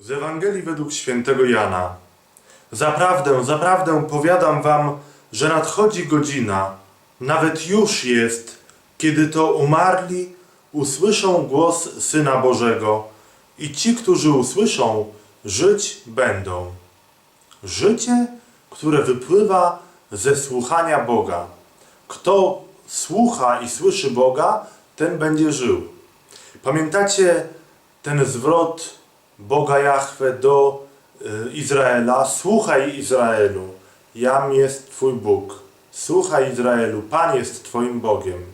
Z Ewangelii według świętego Jana. Zaprawdę, zaprawdę powiadam wam, że nadchodzi godzina, nawet już jest, kiedy to umarli usłyszą głos Syna Bożego i ci, którzy usłyszą, żyć będą. Życie, które wypływa ze słuchania Boga. Kto słucha i słyszy Boga, ten będzie żył. Pamiętacie ten zwrot Boga Jahwe do y, Izraela? Słuchaj Izraelu, jam jest Twój Bóg. Słuchaj Izraelu, Pan jest Twoim Bogiem.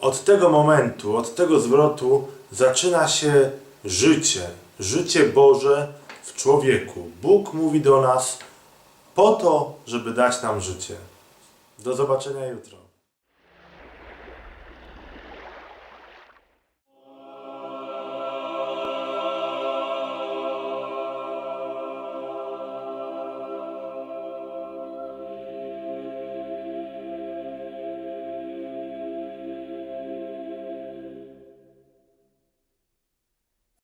Od tego momentu, od tego zwrotu zaczyna się życie, życie Boże w człowieku. Bóg mówi do nas po to, żeby dać nam życie. Do zobaczenia jutro.